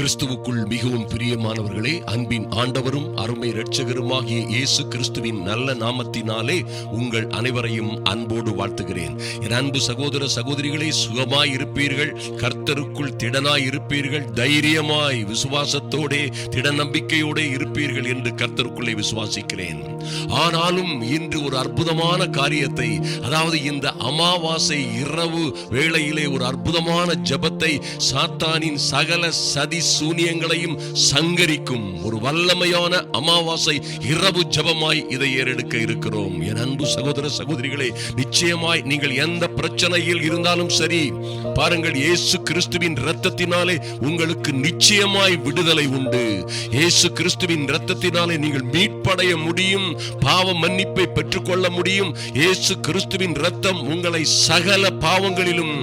கிறிஸ்துவுக்குள் மிகவும் பிரியமானவர்களே அன்பின் ஆண்டவரும் அருமை இரட்சகருமாகிய இயேசு கிறிஸ்துவின் நல்ல நாமத்தினாலே உங்கள் அனைவரையும் அன்போடு வாழ்த்துகிறேன். என் அன்பு சகோதர சகோதரிகளே சுகமாய் இருப்பீர்கள் கர்த்தருக்குள் திடனாய் இருப்பீர்கள் தைரியமாய் விசுவாசத்தோடே திட நம்பிக்கையோடே இருப்பீர்கள் என்று கர்த்தருக்குள்ளே விசுவாசிக்கிறேன். ஆனாலும் இன்று ஒரு அற்புதமான காரியத்தை அதாவது இந்த அமாவாசை இரவு வேளையிலே ஒரு அற்புதமான ஜெபத்தை சாத்தானின் சகல சதி சூனியங்களையும் சங்கரிக்கும் ஒரு வல்லமையான அமாவாசை இரவு ஜபமாய் இதை ஏறெடுக்க இருக்கிறோம். என் அன்பு சகோதர சகோதரிகளே நிச்சயமாய் நீங்கள் எந்த பிரச்சனையில் இருந்தாலும் சரி பாருங்கள் இயேசு கிறிஸ்துவின் இரத்தத்தினாலே உங்களுக்கு நிச்சயமாய் விடுதலை உண்டு. இயேசு கிறிஸ்துவின் இரத்தத்தினாலே நீங்கள் மீட்படைய முடியும் பாவ மன்னிப்பை பெற்றுக்கொள்ள முடியும். இயேசு கிறிஸ்துவின் இரத்தம் உங்களை சகல பாவங்களிலும்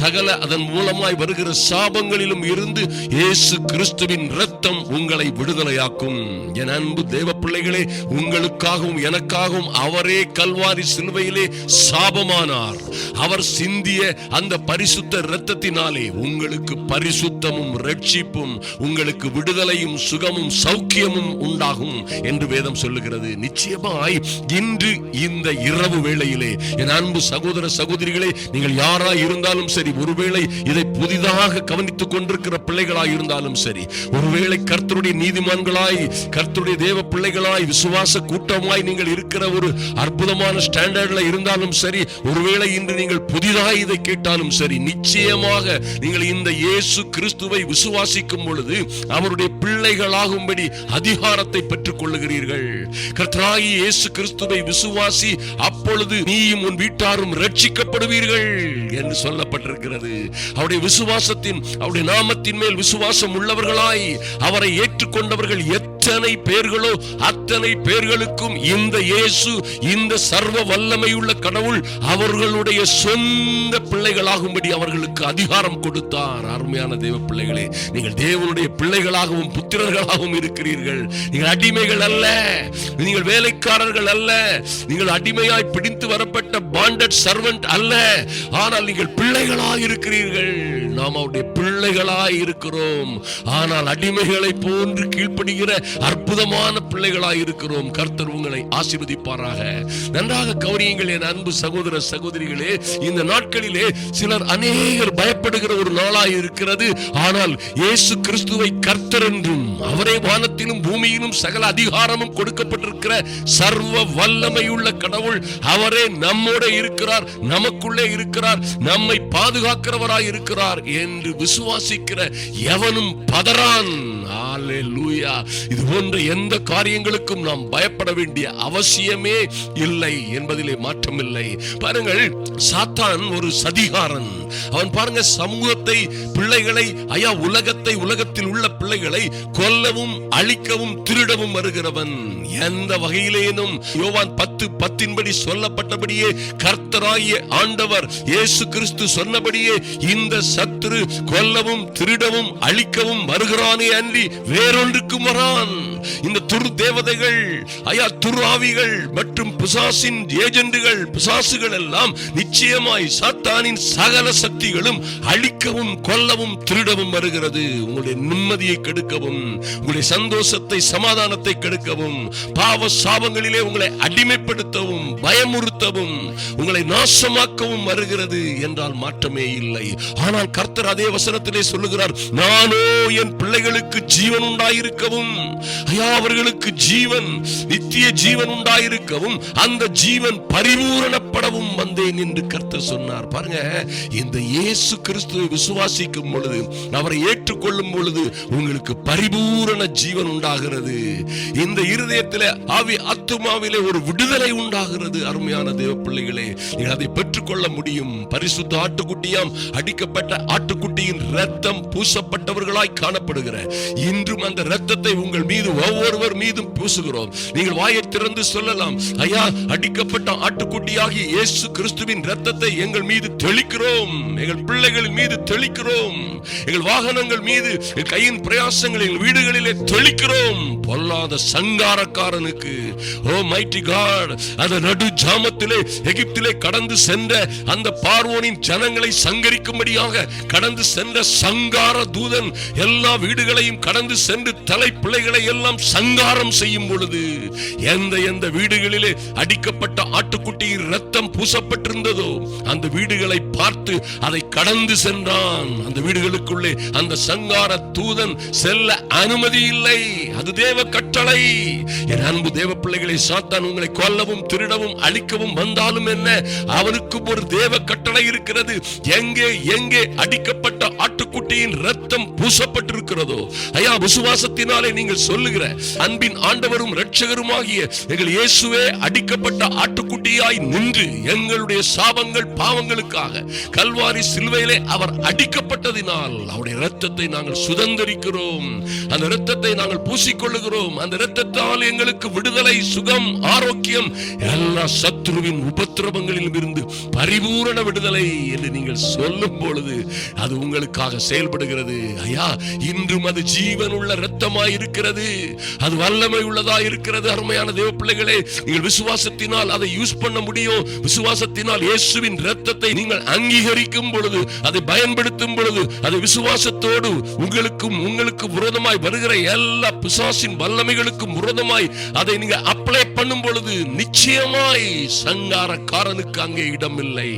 சகல அதன் மூலமாய் வருகிற சாபங்களிலும் இருந்து இயேசு இயேசு கிறிஸ்துவின் இரத்தம் உங்களை விடுதலையாக்கும். என் அன்பு தேவ பிள்ளைகளே உங்களுக்காகவும் எனக்காகவும் அவரே கல்வாரி சிலுவையிலே சாபமானார். அவர் சிந்திய அந்த பரிசுத்த இரத்தத்தினாலே உங்களுக்கு பரிசுத்தமும் ரட்சிப்பும் உங்களுக்கு விடுதலையும் சுகமும் சௌக்கியமும் உண்டாகும் என்று வேதம் சொல்லுகிறது. நிச்சயமாய் இன்று இந்த இரவு வேளையிலே என் அன்பு சகோதர சகோதரிகளே நீங்கள் யாராய் இருந்தாலும் சரி ஒருவேளை இதை புதிதாக கவனித்துக் கொண்டிருக்கிற பிள்ளைகளாய் இருந்தாலும் சரி ஒருவேளை கர்த்தருடைய நீதிமான்களாய் கர்த்தருடைய தேவ பிள்ளைகளாய் விசுவாச கூட்டமாய் நீங்கள் இருக்கிற ஒரு அற்புதமான ஸ்டாண்டர்ட்ல இருந்தாலும் சரி ஒருவேளை இன்று நீங்கள் புதிதாக இதை கேட்டாலும் சரி நிச்சயமாக நீங்கள் இந்த இயேசு கிறிஸ்துவை விசுவாசிக்கும் பொழுது அவருடைய பிள்ளைகளாகும்படி அதிகாரத்தை பெற்றுக் கொள்ளுகிறீர்கள். கர்த்தராகி இயேசு கிறிஸ்துவை விசுவாசி அப்பொழுது நீயும் உன் வீட்டாரும் ரட்சிக்கப்படுவீர்கள் என்று சொல்லப்பட்டிருக்கிறது. அவருடைய விசுவாசத்தின் அவருடைய நாமத்தின் மேல் விசுவாசம் உள்ளவர்களாய் அவரை ஏற்றுக்கொண்டவர்கள் எத்தனை பேர்களோ அத்தனை பேர்களுக்கும் இந்த இயேசு இந்த சர்வ வல்லமையுள்ள கடவுள் அவர்களுடைய சொந்த பிள்ளைகளாகும்படி அவர்களுக்கு அதிகாரம் கொடுத்தார். அருமையான தேவ பிள்ளைகளே நீங்கள் தேவனுடைய பிள்ளைகளாகவும் புத்திரர்களாகவும் இருக்கிறீர்கள். நீங்கள் அடிமைகள் அல்ல நீங்கள் வேலைக்காரர்கள் அல்ல நீங்கள் அடிமையாய் பிடித்து வரப்பட்ட பாண்டட் சர்வெண்ட் அல்ல. ஆனால் நீங்கள் பிள்ளைகளாக இருக்கிறீர்கள் நாம் அவருடைய பிள்ளைகளாய் இருக்கிறோம். ஆனால் அடிமைகளை போன்று கீழ்ப்படுகிற அற்புதமான பிள்ளைகளாய் இருக்கிறோம். கர்த்தர் உங்களை ஆசீர்வதிப்பாராக. நன்றாக கௌரியங்கள் என் அன்பு சகோதர சகோதரிகளே இந்த நாட்களிலே சிலர் அநேகர் பய பயப்படுகிற ஒரு நாளாய் இருக்கிறது. ஆனால் இயேசு கிறிஸ்துவை கர்த்தர் என்றும் அவரே வானத்திலும் பூமியிலும் சகல அதிகாரமும் கொடுக்கப்பட்டிருக்கிற சர்வ வல்லமையுள்ள கடவுள் அவரே நம்மோட இருக்கிறார் நமக்குள்ளே இருக்கிறார் நம்மை பாதுகாக்கிறவராய் இருக்கிறார் என்று விசுவாசிக்கிற எவனும் பதறான். இது போன்ற எந்த காரியங்களுக்கும் நாம் பயப்பட வேண்டிய அவசியமே இல்லை என்பதிலே மாற்றமில்லை. பாருங்கள் சாத்தான் ஒரு சதிகாரன். அவன் பாருங்க சமூகத்தை பிள்ளைகளை ஐயா உலகத்தை உலகத்தில் உள்ள பிள்ளைகளை கொல்லவும் அழிக்கவும் திருடவும் வருகிறவன். எந்த வகையிலேனும் யோவான் பத்து பத்தின்படி சொல்லப்பட்டபடியே கர்த்தராகிய ஆண்டவர் இயேசு கிறிஸ்து சொன்னபடியே இந்த சத்துரு கொல்லவும் திருடவும் அழிக்கவும் வருகிறானே அன்றி வேறொன்றுக்கும் வரான். இந்த துரு தேவதைகள் ஐயா துருவிகள் மற்றும் பிசாசின் ஏஜெண்டுகள் பிசாசுகள் எல்லாம் நிச்சயமாய் சாத்தானின் சகல சக்திகளும் அழிக்கவும் கொல்லவும் திருடவும் வருகிறது. உங்களுடைய நிம்மதியை கெடுக்கவும் உங்களுடைய சந்தோஷத்தை சமாதானத்தை கெடுக்கவும் பாவ சாபங்களிலே உங்களை அடிமைப்படுத்தவும் பயமுறுத்தவும் உங்களை நாசமாக்கவும் வருகிறது என்றால் மாற்றமே இல்லை. ஆனால் கர்த்தர் அதே வசனத்திலே சொல்லுகிறார் நானோ என் பிள்ளைகளுக்கு ஜீவன் உண்டாயிருக்கவும் ஐயா அவர்களுக்கு ஜீவன் நித்திய ஜீவன் உண்டாயிருக்கவும் அந்த ஜீவன் பரிபூரண பரிபூரணப்படவும் வந்தேன் என்று கர்த்தர் சொன்னார். பாருங்க இந்த இயேசு கிறிஸ்துவை விசுவாசிக்கும் பொழுது அவரை ஏற்றுக்கொள்ளும் பொழுது உங்களுக்கு பரிபூரண ஜீவன் உண்டாகிறது. இந்த இருதயத்தில் ஆவி அத்துமாவிலே ஒரு விடுதலை உண்டாகிறது. அருமையான தேவ பிள்ளைகளே நீங்கள் அதை பெற்றுக்கொள்ள முடியும். பரிசுத்த ஆட்டுக்குட்டியாம் அடிக்கப்பட்ட ஆட்டுக்குட்டியின் ரத்தம் பூசப்பட்டவர்களாய் காணப்படுகிற இன்றும் அந்த ரத்தத்தை உங்கள் மீது ஒவ்வொருவர் மீதும் பூசுகிறோம். நீங்கள் வாயை திறந்து சொல்லலாம் ஐயா அடிக்கப்பட்ட ஆட்டுக்குட்டியாகி இயேசு கிறிஸ்துவின் ரத்தத்தை எங்கள் மீது தெளிக்கிறோம். எங்கள் பிள்ளைகளின் மீது தெளிக்கிறோம். எங்கள் வாகனங்கள் மீது கையின் பிரயாசங்கள் எங்கள் வீடுகளிலே தெளிக்கிறோம். பொல்லாத சங்காரக்காரனுக்கு ஓ மைட்டி காட் அந்த நடு ஜாமத்திலே எகிப்திலே கடந்து சென்ற அந்த பார்வோனின் ஜனங்களை சங்கரிக்கும்படியாக கடந்து சென்ற சங்கார தூதன் எல்லா வீடுகளையும் கடந்து சென்று தலை பிள்ளைகளை எல்லாம் சங்காரம் செய்யும் பொழுது எந்த எந்த வீடுகளிலே அடிக்கப்பட்ட ஆட்டுக்குட்டியின் ரத்தம் பூசப்பட்டிருந்ததோ அந்த வீடுகளை பார்த்து அதை கடந்து சென்றான். அந்த வீடுகளுக்குள்ளே அந்த சங்கார தூதன் செல்ல அனுமதி இல்லை. அது தேவ கட்டளை. என் அன்பு தேவ பிள்ளைகளை சாத்தான் உங்களை கொல்லவும் திருடவும் அழிக்கவும் வந்தாலும் என்ன? அவனுக்கு ஒரு தேவ கட்டளை இருக்கிறது. எங்கே எங்கே அடிக்கப்பட்ட ஆட்டுக்குட்டியின் ரத்தம் பூசப்பட்டிருக்கிறதோ ஐயா விசுவாசத்தினாலே நீங்கள் சொல்லுகிற அன்பின் ஆண்டவரும் இரட்சகருமாகிய எங்கள் இயேசுவே அடிக்கப்பட்ட ஆட்டு ஆட்டுக்குட்டியாய் நின்று எங்களுடைய சாபங்கள் பாவங்களுக்காக கல்வாரி சிலுவையிலே அவர் அடிக்கப்பட்டதினால் அவருடைய இரத்தத்தை நாங்கள் சுதந்திரிக்கிறோம். அந்த இரத்தத்தை நாங்கள் பூசிக்கொள்ளுகிறோம். அந்த இரத்தத்தால் எங்களுக்கு விடுதலை சுகம் ஆரோக்கியம் எல்லா சத்ருவின் உபத்திரவங்களிலும் இருந்து பரிபூரண விடுதலை என்று நீங்கள் சொல்லும் பொழுது அது உங்களுக்காக செயல்படுகிறது. ஐயா இன்றும் அது ஜீவன் உள்ள இரத்தமாய் இருக்கிறது அது வல்லமை உள்ளதா இருக்கிறது அருமையான தேவ பிள்ளைகளே நீங்கள் விசுவாசத்தினால் அதை யூஸ் பண்ண முடியும். விசுவாசத்தினால் இயேசுவின் ரத்தத்தை நீங்கள் அங்கீகரிக்கும் பொழுது அதை பயன்படுத்தும் பொழுது அதை விசுவாசத்தோடு உங்களுக்கும் உங்களுக்கு விரோதமாய் வருகிற எல்லா பிசாசின் வல்லமைகளுக்கும் விரோதமாய் அதை நீங்க அப்ளை பண்ணும் பொழுது நிச்சயமாய் சங்காரக்காரனுக்கு அங்கே இடமில்லை.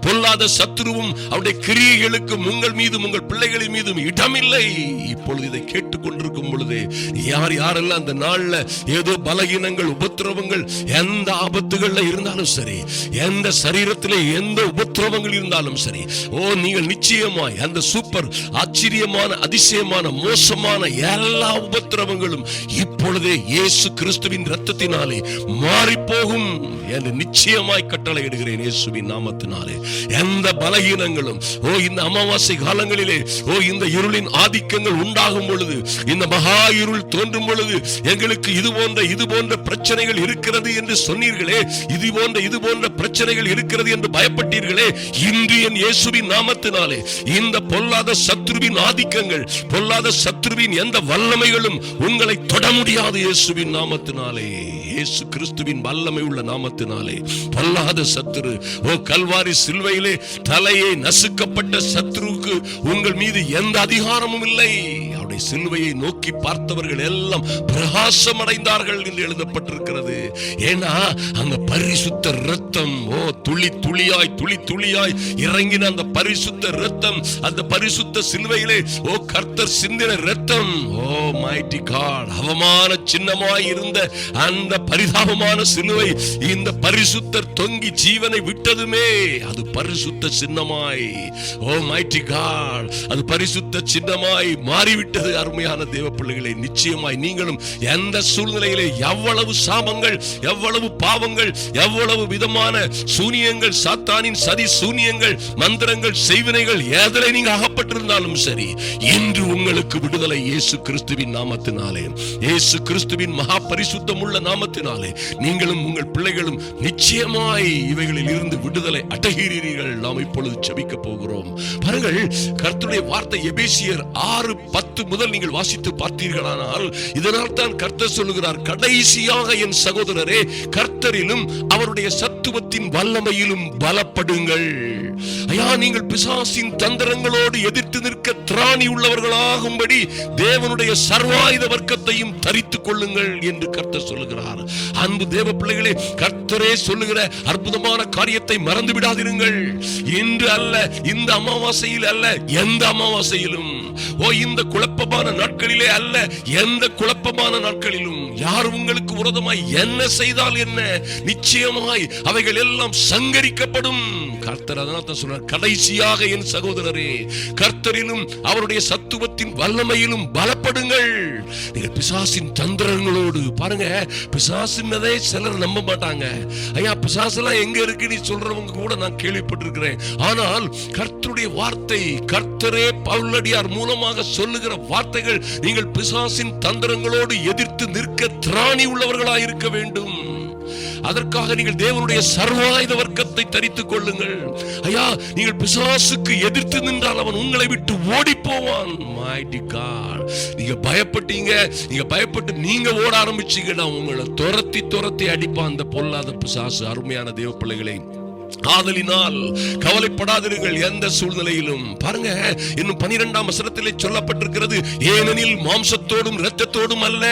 பொல்லாத சத்துருவும் அவருடைய கிரியைகளுக்கும் உங்கள் மீதும் உங்கள் பிள்ளைகளின் மீதும் இடமில்லை. இப்பொழுது இதை கேட்டுக்கொண்டிருக்கும் பொழுது யார் யாரெல்லாம் அந்த நாள்ல ஏதோ பலகீனங்கள் உபத்திரவங்கள் எந்த ஆபத்துகள்ல இருந்தாலும் சரி எந்த சரீரத்தில் எந்த உபத்திரவங்கள் இருந்தாலும் சரி ஓ நீங்கள் நிச்சயமாய் அந்த சூப்பர் ஆச்சரியமான அதிசயமான மோசமான எல்லா உபத்திரவங்களும் இப்பொழுதே இயேசு கிறிஸ்துவின் ரத்தத்தினாலே மாறி போகும் என்று நிச்சயமாய் கட்டளையிடுகிறேன் இயேசுவின் நாமத்தினால். எந்த பலகீனங்களும் ஓ இந்த அமாவாசை காலங்களிலே ஓ இந்த இருளின் ஆதிக்கங்கள் உண்டாகும் பொழுது இந்த மகா இருள் தோன்றும் பொழுது எங்களுக்கு இது போன்ற இது போன்ற பிரச்சனைகள் இருக்கிறது என்று சொன்னீர்களே இது போன்ற இது போன்ற பிரச்சனைகள் இருக்கிறது என்று பயப்பட்டீர்களே இன்று என் இயேசுவின் நாமத்தினாலே இந்த பொல்லாத சத்ருவின் ஆதிக்கங்கள் பொல்லாத சத்ருவின் எந்த வல்லமைகளும் உங்களை தொட முடியாது இயேசுவின் நாமத்தினாலே. இயேசு கிறிஸ்துவின் வல்லமை உள்ள நாமத்தினாலே. பொல்லாத சத்துரு ஓ கல்வாரி சிலுவையிலே தலையை நசுக்கப்பட்ட சத்ருவுக்கு உங்கள் மீது எந்த அதிகாரமும் இல்லை. சிலுவையை நோக்கி பார்த்தவர்கள் எல்லாம் பிரகாசம் அடைந்தார்கள் என்று எழுதப்பட்டிருக்கிறது. ஏன்னா அந்த பரிசுத்த ரத்தம் ஓ துளி துளியாய் துளி துளியாய் இறங்கின அந்த பரிசுத்த ரத்தம் அந்த பரிசுத்த சிலுவையிலே ஓ கர்த்தர் சிந்தின ரத்தம் ஓ மைட்டி காட் அவமான சின்னமாய் இருந்த அந்த பரிதாபமான சிலுவை இந்த பரிசுத்தர் தொங்கி ஜீவனை விட்டதுமே அது பரிசுத்த சின்னமாய் ஓ மைட்டி காட் அது பரிசுத்த சின்னமாய் மாறிவிட்டது அருமையான தேவ பிள்ளைகளை நிச்சயமாய் நீங்களும் எந்த சூழ்நிலையிலே எவ்வளவு சாபங்கள் எவ்வளவு பாவங்கள் எவ்வளவு விதமான சூனியங்கள் சாத்தானின் சதி சூனியங்கள் மந்திரங்கள் செய்வினைகள் எதிலே நீங்க அகப்பட்டிருந்தாலும் சரி இன்று உங்களுக்கு விடுதலை இயேசு கிறிஸ்துவின் நாமத்தினாலே இயேசு கிறிஸ்துவின் மகா பரிசுத்தம் உள்ள நாமத்தினாலே நீங்களும் உங்கள் பிள்ளைகளும் நிச்சயமாய் இவைகளில் இருந்து விடுதலை அடைகிறீர்கள். நாம் இப்பொழுது செபிக்க போகிறோம். பாருங்கள் கர்த்துடைய வார்த்தை எபேசியர் ஆறு பத்து முதல் நீங்கள் வாசித்து பார்த்தீர்களானால் இதனால் தான் கர்த்தர் சொல்லுகிறார் கடைசியாக என் சகோதரரே கர்த்தரிலும் அவருடைய சத்துவத்தின் வல்லமையிலும் பலப்படுங்கள். ஐயா நீங்கள் பிசாசின் தந்திரங்களோடு எதிர்த்து நிற்க திராணி உள்ளவர்களாகும்படி தேவனுடைய சர்வாயுத வர்க்கத்தையும் தரித்துக் கொள்ளுங்கள் என்று கர்த்தர் சொல்லுகிறார். அன்பு தேவ பிள்ளைகளே கர்த்தரே சொல்லுகிற அற்புதமான காரியத்தை மறந்து விடாதிருங்கள். இன்று அல்ல இந்த அமாவாசையில் அல்ல எந்த அமாவாசையிலும். ஓ இந்த குழப்பமான நாட்களிலே அல்ல எந்த குழப்பமான நாட்களிலும் யார் உங்களுக்கு விரோதமாய் என்ன செய்தால் என்ன? நிச்சயமாய் அவைகள் எல்லாம் சங்கரிக்கப்படும். கர்த்தர் அதனால் சொன்னார் கடைசியாக என் சகோதரரே கர்த்தரிலும் அவருடைய சத்துவத்தின் வல்லமையிலும் பலப்படுங்கள். நீங்கள் பிசாசின் தந்திரங்களோடு பாருங்க பிசாசுன்னதே சிலர் நம்ப மாட்டாங்க. ஐயா பிசாசெல்லாம் எங்க இருக்கு? நீ சொல்றவங்க கூட நான் கேள்விப்பட்டிருக்கிறேன். ஆனால் கர்த்தருடைய வார்த்தை கர்த்தரே பவுலடியார் மூலமாக சொல்லுகிற வார்த்தைகள் நீங்கள் பிசாசின் தந்திரங்களோடு எதிர்த்து நிற்க திராணி உள்ளவர்களாய் இருக்க வேண்டும். அதற்காக நீங்கள் தேவனுடைய சர்வாயுத வர்க்கத்தை தரித்துக் கொள்ளுங்கள். ஐயா நீங்கள் பிசாசுக்கு எதிர்த்து நின்றால் அவன் உங்களை விட்டு ஓடி போவான் Mighty God. நீங்க பயப்பட்டீங்க. நீங்க பயப்பட்டு நீங்க ஓட ஆரம்பிச்சீங்கன்னா உங்களை துரத்தி துரத்தி அடிப்பான் அந்த பொல்லாத பிசாசு. அருமையான தேவ பிள்ளைகளை ஆதலினால் கவலைப்படாதிருங்கள் எந்த சூழ்நிலையிலும். பாருங்க இன்னும் பனிரெண்டாம் வசனத்திலே சொல்லப்பட்டிருக்கிறது ஏனெனில் மாம்சத்தோடும் இரத்தத்தோடும் அல்ல.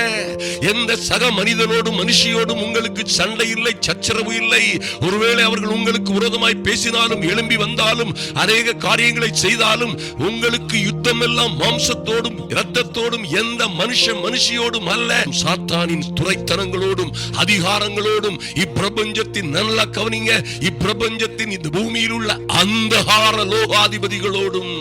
எந்த சக மனிதனோடும் மனுஷியோடும் உங்களுக்கு சண்டை இல்லை சச்சரவு இல்லை. ஒருவேளை அவர்கள் உங்களுக்கு விரோதமாய் பேசினாலும் எழும்பி வந்தாலும் அநேக காரியங்களை செய்தாலும் உங்களுக்கு யுத்தம் எல்லாம் மாம்சத்தோடும் இரத்தத்தோடும் எந்த மனுஷ மனுஷியோடும் அல்ல. சாத்தானின் துறைத்தனங்களோடும் அதிகாரங்களோடும் இப்பிரபஞ்சத்தின் நல்லா கவனிங்க பிரபஞ்சத்தின் இந்த பூமியில் உள்ள அந்தகார லோகாதிபதிகளோடும்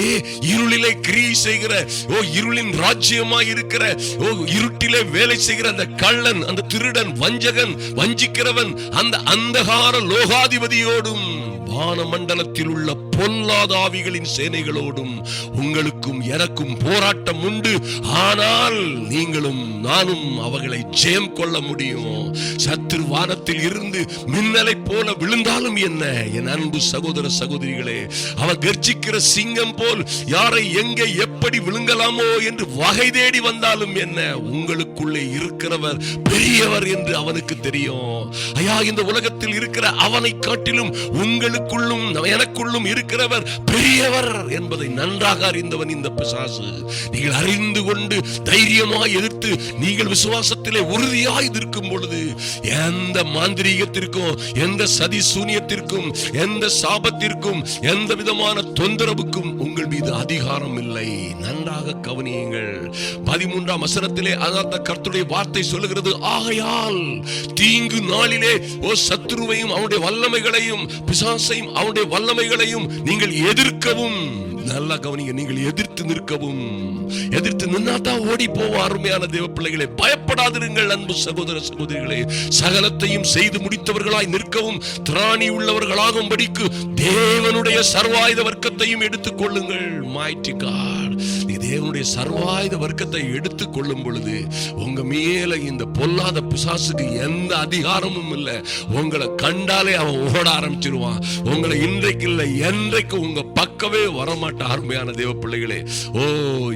ஏ இருளிலே கிரியை செய்கிற ஓ இருளின் ராஜ்யமாய் இருக்கிற ஓ இருட்டிலே வேலை செய்கிற அந்த கள்ளன் அந்த திருடன் வஞ்சகன் வஞ்சிக்கிறவன் அந்த அந்தகார லோகாதிபதியோடும் வான மண்டலத்தில் உள்ள பொல்லாத ஆவிகளின் சேனைகளோடும் உங்களுக்கும் எனக்கும் போராட்டம் உண்டு. ஆனால் நீங்களும் நானும் அவர்களை ஜெயம் கொள்ள முடியும். சத்துரு வானத்தில் இருந்து மின்னலை போல விழுந்தாலும் என்ன? என் அன்பு சகோதர சகோதரிகளே அவர் கர்ஜிக்கிற சிங்கம் போல் யாரை எங்கே எப்படி விழுங்கலாமோ என்று வகை தேடி வந்தாலும் என்ன உங்களுக்குள்ளே இருக்கிறவர் பெரியவர் என்று அவனுக்கு தெரியும். ஐயா இந்த உலகத்தில் இருக்கிற அவனை காட்டிலும் உங்களுக்குள்ளும் எனக்குள்ளும் இருக்கிறவர் பெரியவர் என்பதை நன்றாக அறிந்தவன் இந்த பிசாசு. நீங்கள் அறிந்து கொண்டு தைரியமாய் எதிர்த்து நீங்கள் விசுவாசத்திலே உறுதியாய் இருக்கும் பொழுது எந்த மாந்திரீகத்திற்கும் எந்த சதி சூனியத்திற்கும் எந்த சாபத்திற்கும் எந்த விதமான தொந்தரவுக்கும் உங்கள் மீது அதிகாரம் இல்லை. நன்றாக கவனியுங்கள். பதிமூன்றாம் வசனத்திலே அந்த கர்த்துடைய வார்த்தை சொல்லுகிறது ஆகையால் தீங்கு நாளிலே ஓ சத்ருவையும் அவனுடைய வல்லமைகளையும் பிசாசையும் அவனுடைய வல்லமைகளையும் நீங்கள் எதிர்க்கவும். நல்லா கவனிங்க நீங்கள் எதிர்த்து நிற்கவும் எதிர்த்து நின்னா தான் ஓடி போவோம் அருமையான தேவ பிள்ளைகளே. பயப்படாதிருங்கள் அன்பு சகோதர சகோதரிகளே. சகலத்தையும் செய்து முடித்தவர்களாய் நிற்கவும் திராணி உள்ளவர்களாகும்படிக்கு தேவனுடைய சர்வாயுத வர்க்கத்தையும் எடுத்துக்கொள்ளுங்கள் மாய்டி காட் நீ தேவனுடைய சர்வாயுத வர்க்கத்தை எடுத்து கொள்ளும் பொழுது உங்க மேல இந்த பொல்லாத பிசாசுக்கு எந்த அதிகாரமும் இல்லை. உங்களை கண்டாலே அவன் ஓட ஆரம்பிச்சிருவான். உங்களை இன்றைக்கு இல்லை என்றைக்கு உங்க பக்கம் வரமாட்ட அருமையான தேவ பிள்ளைகளே. ஓ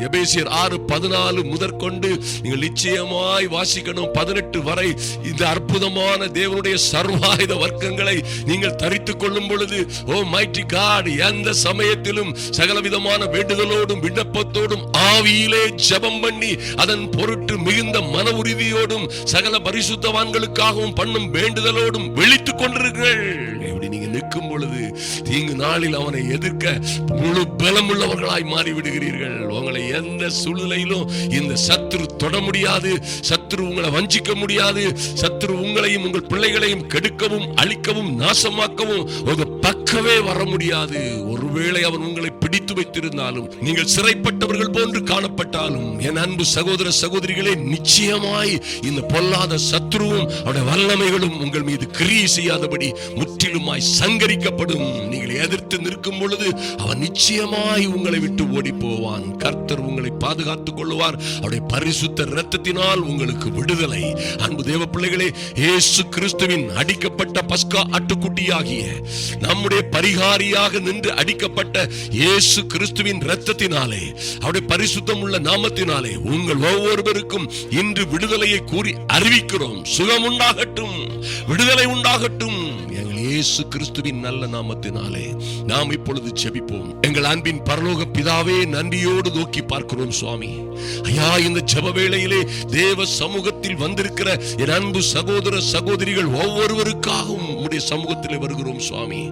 எபேசியர் ஆறு பதினாலு முதற்கொண்டு நீங்கள் நிச்சயமாய் வாசிக்கணும் பதினெட்டு வரை இந்த அற்புதமான தேவனுடைய சர்வாயுத வர்க்கங்களை நீங்கள் தரித்துக் கொள்ளும் பொழுது ஓ மைட்டி காட் எந்த சமயத்திலும் சகலவிதமான வேண்டுதலோடும் விண்ணப்பத்தோடும் ஆவியிலே ஜபம் பண்ணி அதன் பொருட்டு மிகுந்த மன உறுதியோடும் சகல பரிசுத்தவான்களுக்காகவும் பண்ணும் வேண்டுதலோடும் விழித்துக் கொண்டிருங்கள். இப்படி நீங்க நிற்கும் பொழுது தீங்கு நாளில் அவனை எதிர்க்க முழு பலமுள்ளவர்களாய் மாறி விடுகிறீர்கள் உங்களை எந்த சூழ்நிலையிலும் இந்த சத்துரு தொட முடியாது. சத்ரு உங்களை வஞ்சிக்க முடியாது. சத்ரு உங்களையும் உங்கள் பிள்ளைகளையும் கெடுக்கவும் அழிக்கவும் நாசமாக்கவும் உங்க பக்கவே வர முடியாது. ஒருவேளை அவன் உங்களை பிடித்து வைத்திருந்தாலும் நீங்கள் சிறைப்பட்டவர்கள் போன்று காணப்பட்டாலும் என் அன்பு சகோதர சகோதரிகளே நிச்சயமாய் இந்த பொல்லாத சத்ருவும் அவருடைய வல்லமைகளும் உங்கள் மீது கிரியை செய்யாதபடி முற்றிலுமாய் சங்கரிக்கப்படும். நீங்கள் எதிர்த்து நிற்கும் பொழுது அவன் நிச்சயமாய் உங்களை விட்டு ஓடி போவான் கர்த்தர் உங்களை பாதுகாத்துக் கொள்வார் அவருடைய பரிசுத்த இரத்தத்தினால் உங்களுக்கு விடுதலை. அன்பு தேவ பிள்ளைகளே இயேசு கிறிஸ்துவின் அடிக்கப்பட்ட பஸ்கா அட்டுக்குட்டியாகிய நம்முடைய பரிகாரியாக நின்று அடிக்கப்பட்ட இயேசு கிறிஸ்துவின் இரத்தத்தினாலே அவருடைய பரிசுத்தம் உள்ள நாமத்தினாலே உங்கள் ஒவ்வொருவருக்கும் இன்று விடுதலையை கூறி அறிவிக்கிறோம். சுகம் உண்டாகட்டும் விடுதலை உண்டாகட்டும் இயேசு கிறிஸ்துவின் நல்ல நாமத்தினாலே நாம் இப்பொழுது செபிப்போம் எங்கள் அன்பின் பரலோக பிதாவே நன்றியோடு நோக்கி பார்க்கிறோம் சுவாமி. ஐயா இந்த ஜெப வேளையிலே தேவ சமூகத்தில் வந்திருக்கிற என் அன்பு சகோதர சகோதரிகள் ஒவ்வொருவருக்காகவும் உம்முடைய சமூகத்தில் வருகிறோம் சுவாமி.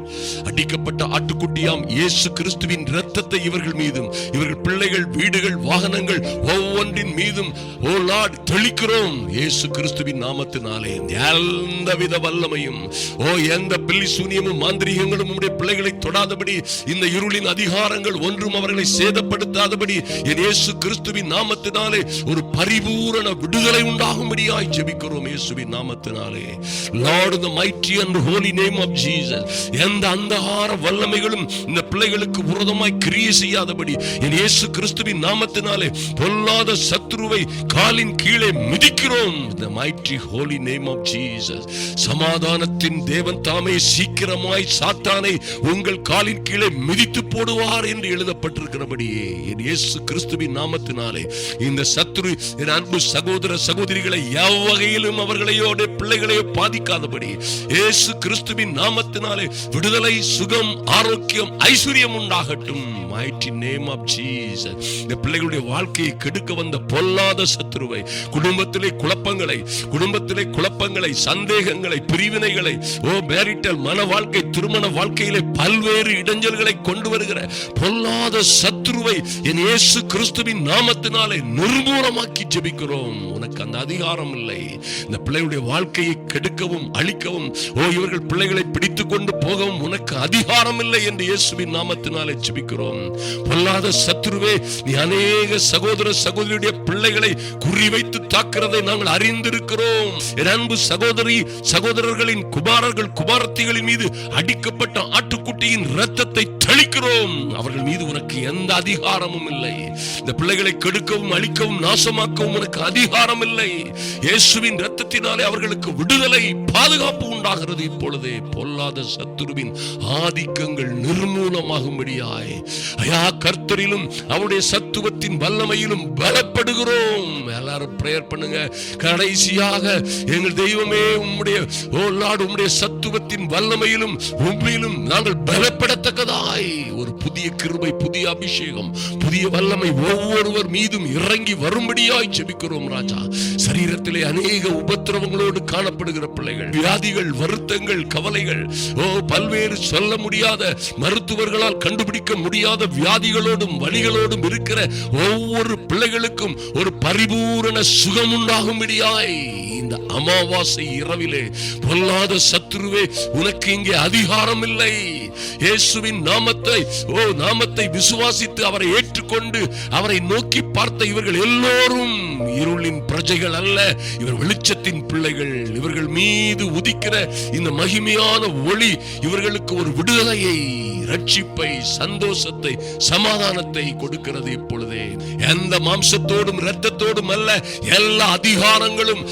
அடிக்கப்பட்ட ஆட்டுக்குட்டியாம் இயேசு கிறிஸ்துவின் இரத்தத்தை இவர்கள் மீதும் இவர்கள் பிள்ளைகள் வீடுகள் வாகனங்கள் ஒவ்வொன்றின் மீதும் ஓ லார்ட் தெளிக்கிறோம். இயேசு கிறிஸ்துவின் நாமத்தினாலே எந்த வித வல்லமையும் ஓ எந்த பில்லி சூனியமும் மாந்திரிகங்களும் உம்முடைய பிள்ளைகளை தொடாதபடி இந்த இருளின் அதிகாரங்கள் ஒன்றும் அவர்களை சேதப்படுத்தாதபடி என் இயேசு கிறிஸ்துவின் நாமத்தினாலே ஒரு பரிபூரண விடுதலை உண்டாகும்படியாய் ஜெபிக்கிறோம் இயேசுவின் நாமத்தினாலே. Lord the mighty and holy name of Jesus எந்த அந்தகார வல்லமைகளும் இந்த பிள்ளைகளுக்கு விரோதமாய் கிரியை செய்யாதபடி என் இயேசு கிறிஸ்துவின் நாமத்தினாலே பொல்லாத சத்ருவை காலின் கீழே மிதிக்கிறோம். The mighty holy name of Jesus சமாதானத்தின் தேவன் தாமே சீக்கிரமாய் சாத்தானை உங்கள் காலின் கீழே மிதித்து போடுவார் என்று எழுதப்பட்டிருக்கிறபடியே. என் இயேசு கிறிஸ்துவின் நாமத்தினாலே இந்த சத்ரு என் அன்பு சகோதர சகோதரிகளை எவ்வகையிலும் அவர்களையோ பிள்ளைகளையோ பாதிக்காதபடி இயேசு கிறிஸ்துவின் நாமத்தினாலே விடுதலை சுகம் ஆரோக்கியம் ஐஸ்வர்யம் உண்டாகட்டும். Mighty name of Jesus. இந்த பிள்ளைகளுடைய வாழ்க்கையை கெடுக்க வந்த பொல்லாத சத்துருவை குடும்பத்திலே குழப்பங்களை குடும்பத்திலே குழப்பங்களை சந்தேகங்களை பிரிவினைகளை ஓ மேரிட் விட்டால் மன வாழ்க்கை திருமண வாழ்க்கையிலே பல்வேறு இடைஞ்சல்களை கொண்டு வருகிற பொல்லாத சத்ருவை என் இயேசு கிறிஸ்துவின் நாமத்தினாலே நிர்மூலமாக்கி ஜெபிக்கிறோம். உனக்கு அந்த அதிகாரம் இல்லை. இந்த பிள்ளையுடைய வாழ்க்கையை கெடுக்கவும் அழிக்கவும் ஓ இவர்கள் பிள்ளைகளை பிடித்துக் கொண்டு போகவும் உனக்கு அதிகாரம் இல்லை என்று இயேசுவின் நாமத்தினாலே ஜெபிக்கிறோம். பொல்லாத சத்ருவே நீ அநேக சகோதர சகோதரியுடைய பிள்ளைகளை குறிவைத்து தாக்குறதை நாங்கள் அறிந்திருக்கிறோம். அன்பு சகோதரி சகோதரர்களின் குமாரர்கள் குமாரத்திகளின் மீது அடிக்கப்பட்ட ஆட்டுக்குட்டியின் ரத்தத்தை தெளிக்கிறோம். அவர்கள் மீது உனக்கு எந்த அதிகாரமும் இல்லை. இந்த பிள்ளைகளை கெடுக்கவும் அழிக்கவும் நாசமாக்கவும் உனக்கு அதிகாரம் இல்லை இயேசுவின் ரத்தத்தினாலே அவர்களுக்கு விடுதலை பாதுகாப்பு உண்டாகிறது இப்பொழுதே. பொல்லாத சத்துருவின் ஆதிக்கங்கள் நிர்மூலமாகும்படியாய். ஐயா கர்த்தரிலும் அவருடைய சத்துவத்தின் வல்லமையிலும் பலப்படுகிறோம். எல்லாரும் பிரேயர் பண்ணுங்க. கடைசியாக எங்கள் தெய்வமே உம்முடைய ஓ லார்ட் உம்முடைய சத்துவத்தின் வல்லமையிலும் உண்மையிலும் நாங்கள் பலப்படத்தக்கதாய். ஒரு புதிய கிருபை புதிய அபிஷேகம் புதிய வல்லமை ஒவ்வொருவர் மீதும் இறங்கி வரும்படியாய் செபிக்கிறோம் ராஜா. சரீரத்திலே அநேக உபத்திரவங்களோடு காணப்படுகிற பிள்ளைகள் வியாதிகள் வருத்தங்கள் கவலைகள் ஓ பல்வேறு சொல்ல முடியாத மருத்துவர்களால் கண்டுபிடிக்க முடியாத வியாதிகளோடும் வழிகளோடும் இருக்கிற ஒவ்வொரு பிள்ளைகளுக்கும் ஒரு பரிபூரண சுகம் உண்டாகும்படியாய் இந்த அமாவாசை இரவிலே பொல்லாத சத்ருவே உனக்கு இங்கே அதிகாரம் இல்லை இயேசுவின் நாமத்தை ஓ நாமத்தை விசுவாசித்து அவரை ஏற்றுக்கொண்டு அவரை நோக்கி பார்த்த இவர்கள் எல்லோரும் இருளின் பிரஜைகள் அல்ல இவர் வெளிச்சத்தின் பிள்ளைகள். இவர்கள் மீது உதிக்கிற இந்த மகிமையான ஒளி இவர்களுக்கு ஒரு விடுதலையை ரட்சிப்பை சந்தோஷத்தை சமாதானத்தை கொடுக்கிறது இப்பொழுதே. எந்த மாம்சத்தோடும் இரத்தத்தோடும் அல்ல எல்லா அதிகாரங்களும்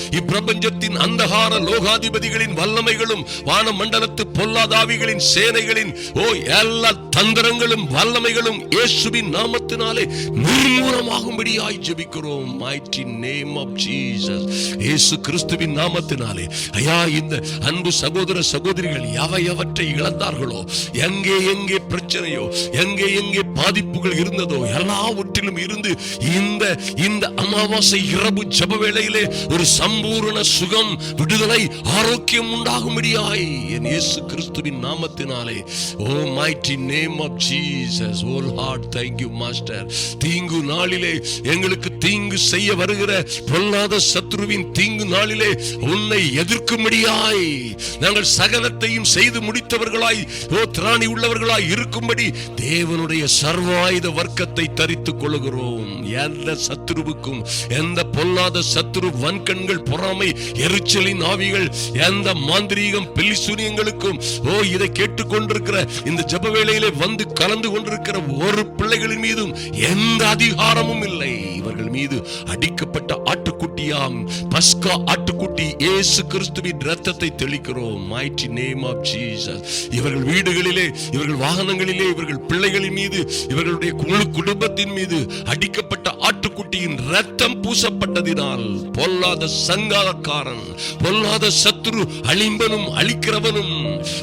பிரபஞ்சத்தின் அந்தகார லோகாதிபதிகளின் வல்லமைகளும் வான மண்டலத்து பொல்லாதாவிகளின் சேனைகளின் ஓ எல்லா தந்திரங்களும் வல்லமைகளும் இயேசுவின் நாமத்தினாலே நிர்மூலமாகும்படியாய் ஜெபிக்கிறோம். Mighty name of Jesus. இயேசு கிறிஸ்துவின் நாமத்தினாலே. ஐயா இந்த அன்பு சகோதர சகோதரிகள் எவை எவற்றை இழந்தார்களோ? எங்கே எங்கே பிரச்சனையோ எங்கே எங்கே பாதிப்புகள் இருந்ததோ எல்லாவற்றிலும் இருந்து இந்த இந்த அமாவாசை இரவு ஜப வேளையிலே ஒரு சம்பூர்ண சுகம் விடுதலை ஆரோக்கியம் உண்டாகும்படியாய் என் இயேசு கிறிஸ்துவின் நாமத்தினாலே. ஓ mighty name of Jesus all heart thank you master தீங்கு நாளிலே எங்களுக்கு தீங்கு செய்ய வருகிற பொல்லாத சத்ருவின் தீங்கு நாளிலே உன்னை எதிர்க்கும்படியாய் நாங்கள் சகலத்தையும் செய்து முடித்தவர்களாய் ஓ திராணி உள்ளவர்களாய் இரு இருக்கும்படி தேவனுடைய சர்வாயுத வர்க்கத்தை தரித்துக் கொள்கிறோம் எந்த சத்துருவுக்கும் எந்த பொல்லாத சத்துரு வன்கண்கள் பொறாமை எரிச்சலின் ஆவிகள் எந்த மாந்திரீகம் பில்லிசூனியங்களுக்கும் ஓ இதை கேட்டுக்கொண்டிருக்கிற இந்த ஜப வேளையிலே வந்து கலந்து கொண்டிருக்கிற ஒரு பிள்ளைகளின் மீதும் எந்த அதிகாரமும் இல்லை. அவர்கள் மீது அடிக்கப்பட்ட ஆட்டுக்குட்டியாம். பஸ்கா ஆட்டுக்குட்டி இயேசு கிறிஸ்துவின் ரத்தத்தை தெளிக்கிறோம். மைட்டி name of இவர்கள் வீடுகளிலே இவர்கள் வாகனங்களிலே இவர்கள் பிள்ளைகளின் மீது இவர்களுடைய குழு குடும்பத்தின் மீது அடிக்கப்பட்ட ஆட்டு ஆட்டுக்குட்டியின் ரத்தம் பூசப்பட்டதினால் பொல்லாத சங்காரக்காரன் பொல்லாத சத்ரு அழிம்பனும் அழிக்கிறவனும்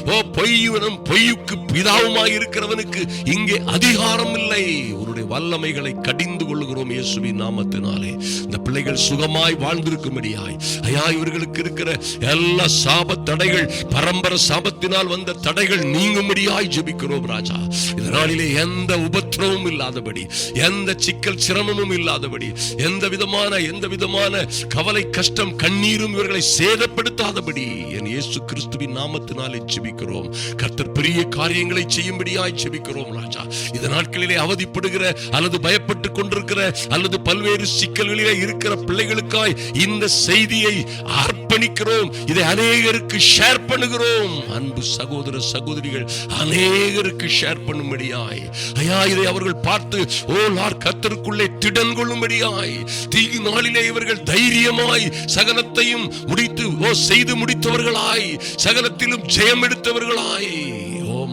ஓ பொய்யவனும் பொய்யுக்கு பிதாவுமாய் இருக்கிறவனுக்கு இங்கே அதிகாரம் இல்லை உன்னுடைய வல்லமைகளை கடிந்து கொள்கிறோம் இயேசுவின் நாமத்தினாலே. இந்த பிள்ளைகள் சுகமாய் வாழ்ந்திருக்கும்படியாய். ஐயா இவர்களுக்கு இருக்கிற எல்லா சாப தடைகள் பரம்பரை சாபத்தினால் வந்த தடைகள் நீங்கும்படியாய் ஜெபிக்கிறோம் ராஜா. இதனாலே எந்த உபத்திரமும் இல்லாதபடி எந்த சிக்கல் சிரமமும் இல்லாதபடி எந்த விதமான எந்த விதமான கவலை கஷ்டம் கண்ணீரும் இவர்களை சேதப்படுத்தாதபடி என் இயேசு கிறிஸ்துவின் நாமத்தினாலே ஜெபிக்கிறோம். கர்த்தர் பெரிய காரியங்களை செய்யும்படியாய் ஜெபிக்கிறோம் ராஜா. இந்த நாட்களிலே அவதிப்படுகிற அல்லது பயப்பட்டு கொண்டிருக்கிற அல்லது பல்வேறு சிக்கல்களிலே இருக்கிற பிள்ளைகளுக்காய் இந்த செய்தியை அர்ப்பணிக்கிறோம். இதை அநேகருக்கு ஷேர் பண்ணுகிறோம். அன்பு சகோதர சகோதரிகள் அநேகருக்கு ஷேர் பண்ணும்படியாய். ஐயா இதை அவர்கள் பார்த்து ஓ லார் கத்தருக்குள்ளே திடன் கொள்ளும்படி நிற்கும்படியாய் தீங்கு நாளிலே இவர்கள் தைரியமாய் சகலத்தையும் முடித்து ஓ செய்து முடித்தவர்களாய். சகலத்திலும் ஜெயம் எடுத்தவர்களாய்.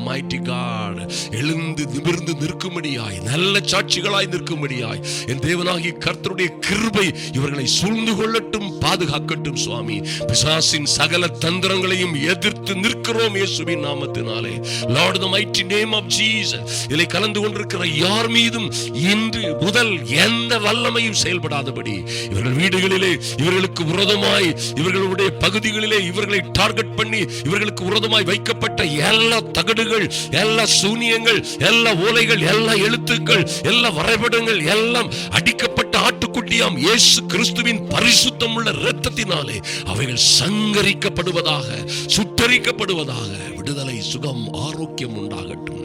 ஓ மைட்டி காட் எழுந்து நிமிர்ந்து நிற்கும்படியாய் நல்ல சாட்சிகளாய் நிற்கும்படியாய் என் தேவனாகி கர்த்தருடைய கிருபை இவர்களை சூழ்ந்து கொள்ளட்டும் பாதுகாக்கட்டும் சுவாமி. பிசாசின் சகல தந்திரங்களையும் எதிர்த்து நிற்கிறோம் இயேசுவின் நாமத்தினாலே. Lord the mighty name of Jesus இதில் கலந்து கொண்டிருக்கிற யார் மீதும் இன்று முதல் எந்த வல்லமையும் செயல்படாதபடி இவர்கள் வீடுகளிலே இவர்களுக்கு விரோதமாய் இவர்களுடைய பகுதிகளிலே இவர்களை டார்கெட் பண்ணி இவர்களுக்கு விரோதமாய் வைக்கப்பட்ட எல்லா தகடுகள் எல்லா சூனியங்கள் எல்லா ஓலைகள் எல்லா எழுத்துக்கள் எல்லா வரைபடங்கள் எல்லாம் அடிக்கப்பட்ட ஆட்டுக்குட்டியாம் இயேசு கிறிஸ்துவின் பரிசுத்தம் உள்ள இரத்தத்தினாலே அவைகள் சங்கரிக்கப்படுவதாக சுட்டரிக்கப்படுவதாக விடுதலை சுகம் ஆரோக்கியம் உண்டாகட்டும்.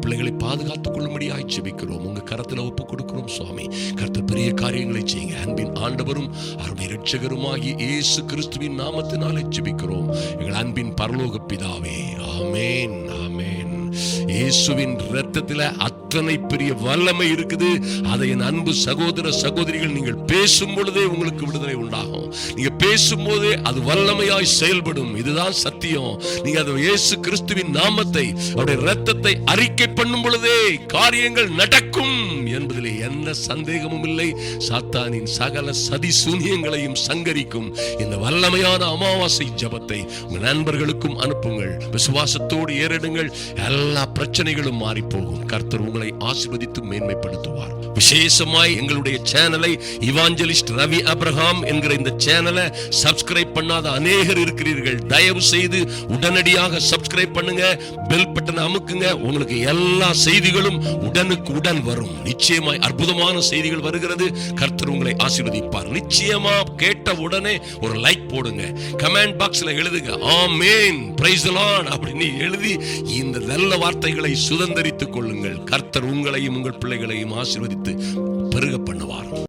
பிள்ளைகளை பாதுகாத்துக் கொள்ளும்படியாய் ஜெபிக்கிறோம். உங்க கரத்தில் ஒப்பு கொடுக்கிறோம் சுவாமி. கருத்து பெரிய காரியங்களை செய்யுங்க. அன்பின் ஆண்டவரும் அருமை இரட்சகருமாகிய இயேசு கிறிஸ்துவின் நாமத்தினாலே ஜெபிக்கிறோம். எங்கள் அன்பின் பரலோக பிதாவே ஆமேன். இயேசுவின் ரத்தத்தில் அத்தனை பெரிய வல்லமை இருக்குது. அதை என் அன்பு சகோதர சகோதரிகள் நீங்கள் பேசும் பொழுதே உங்களுக்கு விடுதலை உண்டாகும். நீங்க பேசும்போதே அது வல்லமையாய் செயல்படும். இதுதான் சத்தியம். நீங்க அது இயேசு கிறிஸ்துவின் நாமத்தை அவருடைய ரத்தத்தை அறிக்கை பண்ணும் பொழுதே காரியங்கள் நடக்கும். என்பதிலே எந்த சந்தேகமும் இல்லை. சாத்தானின் சகல சதி சூனியங்களையும் சங்கரிக்கும் இந்த வல்லமையான அமாவாசை ஜபத்தை உங்கள் நண்பர்களுக்கும் அனுப்புங்கள். விசுவாசத்தோடு ஏறிடுங்கள். எல்லா பிரச்சனைகளும் மாறி போகும் கர்த்தர் உங்களை ஆசிர்வதித்து மேன்மைப்படுத்துவார். விசேஷமாய் எங்களுடைய சேனலை இவாஞ்சலிஸ்ட் ரவி அப்ரஹாம் என்கிற இந்த சேனலை சப்ஸ்கிரைப் பண்ணாத அநேகர் இருக்கிறீர்கள். தயவு செய்து உடனடியாக சப்ஸ்கிரைப் பண்ணுங்க. பெல் பட்டனை அமுக்குங்க. உங்களுக்கு எல்லா செய்திகளும் உடனுக்கு உடன் வரும். நிச்சயமாய் அற்புதமான செய்திகள் வருகிறது. கர்த்தர் உங்களை ஆசீர்வதிப்பார். நிச்சயமா கேட்ட உடனே ஒரு லைக் போடுங்க. கமெண்ட் பாக்ஸ்ல எழுதுங்க. ஆமேன் பிரைஸ் அப்படின்னு எழுதி இந்த நல்ல வார்த்தைகளை சுதந்திரித்துக் கொள்ளுங்கள். கர்த்தர் உங்களையும் உங்கள் பிள்ளைகளையும் ஆசீர்வதித்து பெருக பண்ணுவார்.